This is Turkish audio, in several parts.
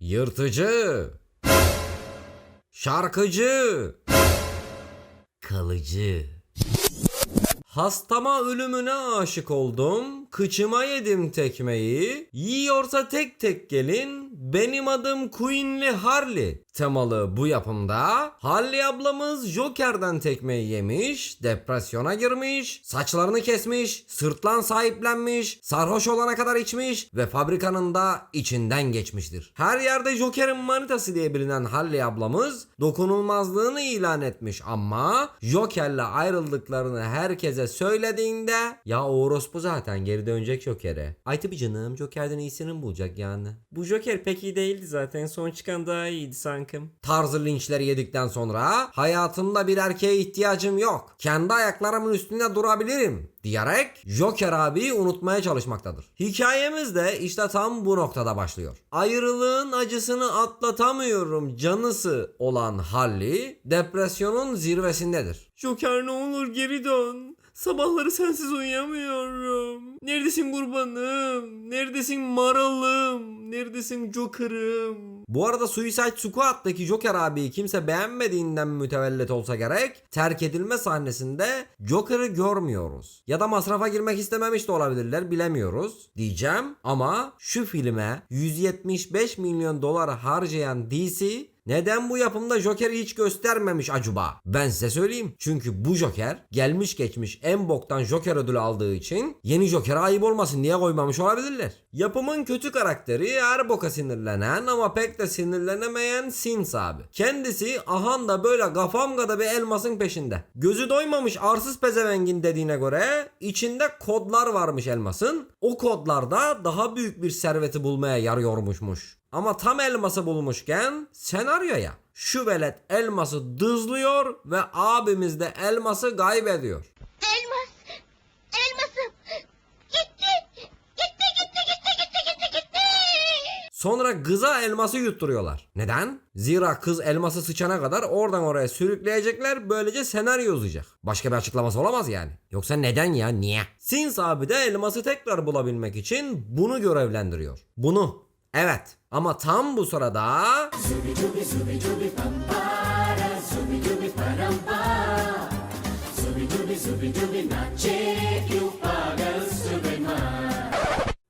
Yırtıcı. Şarkıcı. Kalıcı. Hastama ölümüne aşık oldum. Kıçıma yedim tekmeyi. Yiyorsa tek tek gelin. Benim adım Queen'li Harley. Temalı bu yapımda Harley ablamız Joker'den tekmeyi yemiş, depresyona girmiş, saçlarını kesmiş, sırtlan sahiplenmiş, sarhoş olana kadar içmiş ve fabrikanın da içinden geçmiştir. Her yerde Joker'in manitası diye bilinen Harley ablamız dokunulmazlığını ilan etmiş ama Joker'le ayrıldıklarını herkese söylediğinde ya o orospu zaten geri dönecek Joker'e. Ay tabii canım Joker'den iyisini mi bulacak yani? Bu Joker pek iyi değildi zaten son çıkan daha iyiydi sanki. Tarzı linçleri yedikten sonra hayatımda bir erkeğe ihtiyacım yok. Kendi ayaklarımın üstünde durabilirim diyerek Joker abiyi unutmaya çalışmaktadır. Hikayemiz de işte tam bu noktada başlıyor. Ayrılığın acısını atlatamıyorum canısı olan Harley depresyonun zirvesindedir. Joker ne olur geri dön. Sabahları sensiz uyuyamıyorum. Neredesin kurbanım? Neredesin maralım? Neredesin Joker'ım? Bu arada Suicide Squad'daki Joker abiyi kimse beğenmediğinden mütevellit olsa gerek terk edilme sahnesinde Joker'ı görmüyoruz. Ya da masrafa girmek istememiş de olabilirler bilemiyoruz diyeceğim. Ama şu filme 175 milyon dolar harcayan DC neden bu yapımda Joker'i hiç göstermemiş acaba? Ben size söyleyeyim. Çünkü bu Joker gelmiş geçmiş en boktan Joker ödülü aldığı için yeni Joker'e ayıp olmasın diye koymamış olabilirler. Yapımın kötü karakteri her sinirlenen ama pek de sinirlenemeyen Sins abi. Kendisi ahan da böyle kafamgada bir elmasın peşinde. Gözü doymamış arsız pezevengin dediğine göre içinde kodlar varmış elmasın. O kodlarda daha büyük bir serveti bulmaya yarıyormuşmuş. Ama tam elması bulmuşken senaryoya şu velet elması dızlıyor ve abimiz de elması kaybediyor. Elmas! Elmasım! Gitti! Gitti gitti gitti gitti gitti gitti! Sonra kıza elması yutturuyorlar. Neden? Zira kız elması sıçana kadar oradan oraya sürükleyecekler böylece senaryo uzayacak. Başka bir açıklaması olamaz yani. Yoksa neden ya niye? Sins abi de elması tekrar bulabilmek için bunu görevlendiriyor. Bunu. Evet. Ama tam bu sırada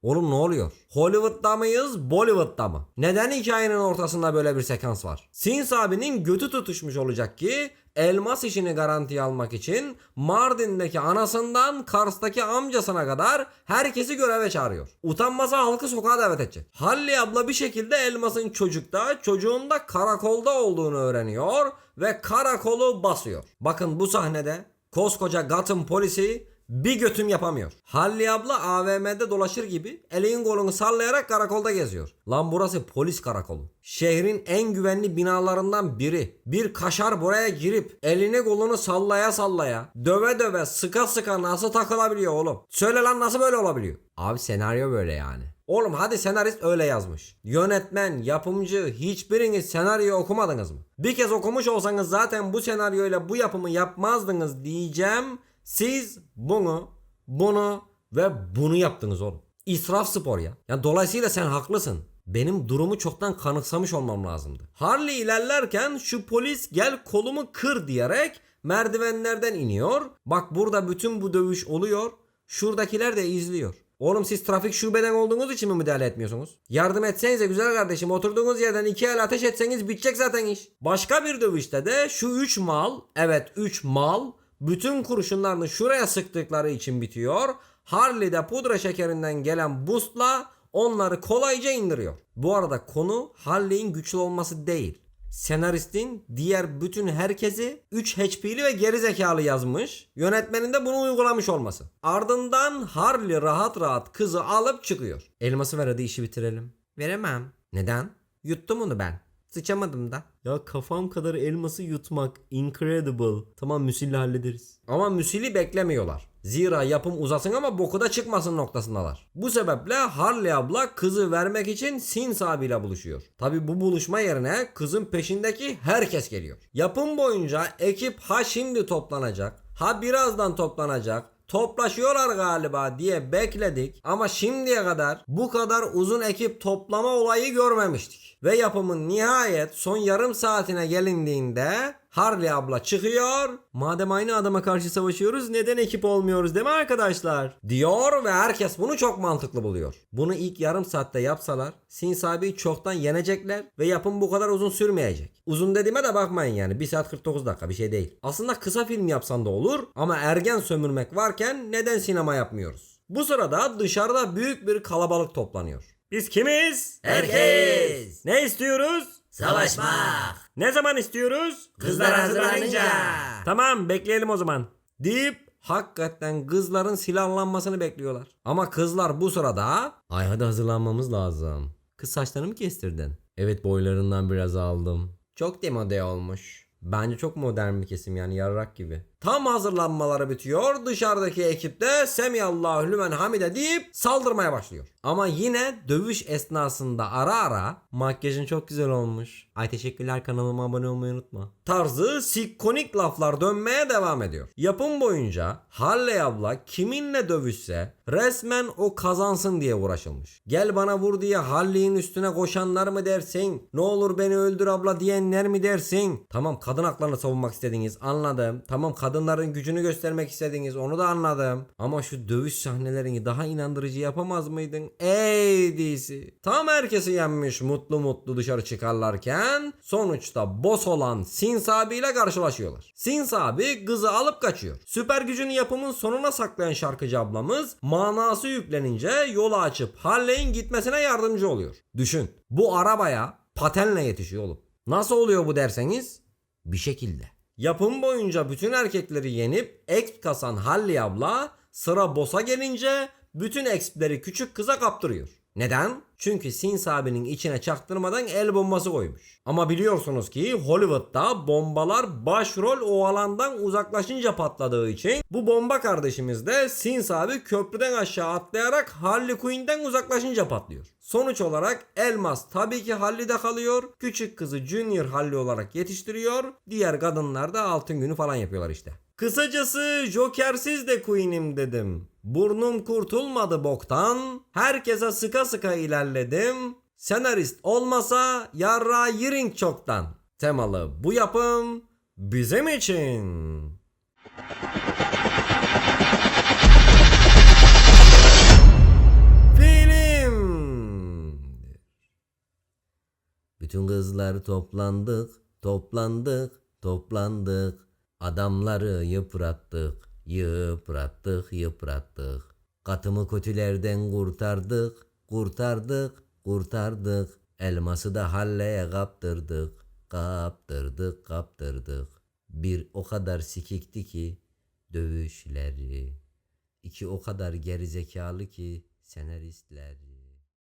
Oğlum ne oluyor? Hollywood'da mıyız, Bollywood'da mı? Neden hikayenin ortasında böyle bir sekans var? Sins abinin götü tutuşmuş olacak ki elmas işini garantiye almak için Mardin'deki anasından Kars'taki amcasına kadar herkesi göreve çağırıyor. Utanmasa halkı sokağa davet edecek. Halli abla bir şekilde elmasın çocukta, çocuğun da karakolda olduğunu öğreniyor ve karakolu basıyor. Bakın bu sahnede koskoca Gotham polisi bir götüm yapamıyor. Halli abla AVM'de dolaşır gibi elin kolunu sallayarak karakolda geziyor. Lan burası polis karakolu. Şehrin en güvenli binalarından biri. Bir kaşar buraya girip elini kolunu sallaya sallaya döve döve sıka sıka nasıl takılabiliyor oğlum? Söyle lan nasıl böyle olabiliyor? Abi senaryo böyle yani. Oğlum hadi senarist öyle yazmış. Yönetmen, yapımcı hiçbiriniz senaryo okumadınız mı? Bir kez okumuş olsanız zaten bu senaryoyla bu yapımı yapmazdınız diyeceğim. Siz bunu, bunu ve bunu yaptınız oğlum. İsraf spor ya. Yani dolayısıyla sen haklısın. Benim durumu çoktan kanıksamış olmam lazımdı. Harley ilerlerken şu polis gel kolumu kır diyerek merdivenlerden iniyor. Bak burada bütün bu dövüş oluyor. Şuradakiler de izliyor. Oğlum siz trafik şubeden olduğunuz için mi müdahale etmiyorsunuz? Yardım etsenize güzel kardeşim oturduğunuz yerden iki el ateş etseniz bitecek zaten iş. Başka bir dövüşte de şu üç mal evet üç mal bütün kurşunlarını şuraya sıktıkları için bitiyor. Harley de pudra şekerinden gelen boostla onları kolayca indiriyor. Bu arada konu Harley'in güçlü olması değil. Senaristin diğer bütün herkesi 3 HP'li ve geri zekalı yazmış. Yönetmenin de bunu uygulamış olması. Ardından Harley rahat rahat kızı alıp çıkıyor. Elması ver hadi işi bitirelim. Veremem. Neden? Yuttum onu ben. Sıçamadım da. Ya kafam kadar elması yutmak incredible. Tamam müsilli hallederiz. Ama müsili beklemiyorlar. Zira yapım uzasın ama boku da çıkmasın noktasındalar. Bu sebeple Harley abla kızı vermek için Sins abiyle buluşuyor. Tabi bu buluşma yerine kızın peşindeki herkes geliyor. Yapım boyunca ekip ha şimdi toplanacak ha birazdan toplanacak toplaşıyorlar galiba diye bekledik ama şimdiye kadar bu kadar uzun ekip toplama olayı görmemiştik. Ve yapımın nihayet son yarım saatine gelindiğinde Harley abla çıkıyor. Madem aynı adama karşı savaşıyoruz neden ekip olmuyoruz değil mi arkadaşlar? Diyor ve herkes bunu çok mantıklı buluyor. Bunu ilk yarım saatte yapsalar Sin sahibi çoktan yenecekler ve yapım bu kadar uzun sürmeyecek. Uzun dediğime de bakmayın yani 1 saat 49 dakika bir şey değil. Aslında kısa film yapsan da olur ama ergen sömürmek varken neden sinema yapmıyoruz? Bu sırada dışarıda büyük bir kalabalık toplanıyor. Biz kimiz? Herkes. Ne istiyoruz? Savaşmak. Ne zaman istiyoruz? Kızlar hazırlanınca. Tamam bekleyelim o zaman. Deyip hakikaten kızların silahlanmasını bekliyorlar. Ama kızlar bu sırada ay hadi hazırlanmamız lazım. Kız saçlarını mı kestirdin? Evet boylarından biraz aldım. Çok demode olmuş. Bence çok modern bir kesim yani yarrak gibi. Tam hazırlanmaları bitiyor. Dışarıdaki ekip de Semiyallahu lümen hamide deyip saldırmaya başlıyor. Ama yine dövüş esnasında ara ara makyajın çok güzel olmuş. Ay teşekkürler kanalıma abone olmayı unutma. Tarzı sikkonik laflar dönmeye devam ediyor. Yapım boyunca Halley abla kiminle dövüşse resmen o kazansın diye uğraşılmış. Gel bana vur diye Halley'in üstüne koşanlar mı dersin? Ne olur beni öldür abla diyenler mi dersin? Tamam kadın haklarını savunmak istediniz anladım. Tamam kadınların gücünü göstermek istediniz onu da anladım. Ama şu dövüş sahnelerini daha inandırıcı yapamaz mıydın? Ey DC. Tam herkesi yenmiş mutlu mutlu dışarı çıkarlarken sonuçta boss olan Sins abiyle karşılaşıyorlar. Sins abi kızı alıp kaçıyor. Süper gücünü yapımın sonuna saklayan şarkıcı ablamız manası yüklenince yolu açıp Harley'in gitmesine yardımcı oluyor. Düşün bu arabaya patenle yetişiyor oğlum. Nasıl oluyor bu derseniz? Bir şekilde. Yapım boyunca bütün erkekleri yenip exp kasan Hallie abla sıra boss'a gelince bütün exp'leri küçük kıza kaptırıyor. Neden? Çünkü Sins abinin içine çaktırmadan el bombası koymuş. Ama biliyorsunuz ki Hollywood'da bombalar başrol o alandan uzaklaşınca patladığı için bu bomba kardeşimiz de Sins abi köprüden aşağı atlayarak Harley Quinn'den uzaklaşınca patlıyor. Sonuç olarak Elmas tabii ki Harley'de kalıyor. Küçük kızı Junior Harley olarak yetiştiriyor. Diğer kadınlar da altın günü falan yapıyorlar işte. Kısacası Joker'siz de Queen'im dedim. Burnum kurtulmadı boktan. Herkese sıka sıka ilerledim. Senarist olmasa yarra yiring çoktan. Temalı bu yapım bizim için. Film. Bütün kızlar toplandık, toplandık, toplandık. Adamları yıprattık, yıprattık, yıprattık. Katımı kötülerden kurtardık, kurtardık, kurtardık. Elması da halleye kaptırdık, kaptırdık, kaptırdık. Bir o kadar sikikti ki dövüşleri. İki o kadar gerizekalı ki senaristleri.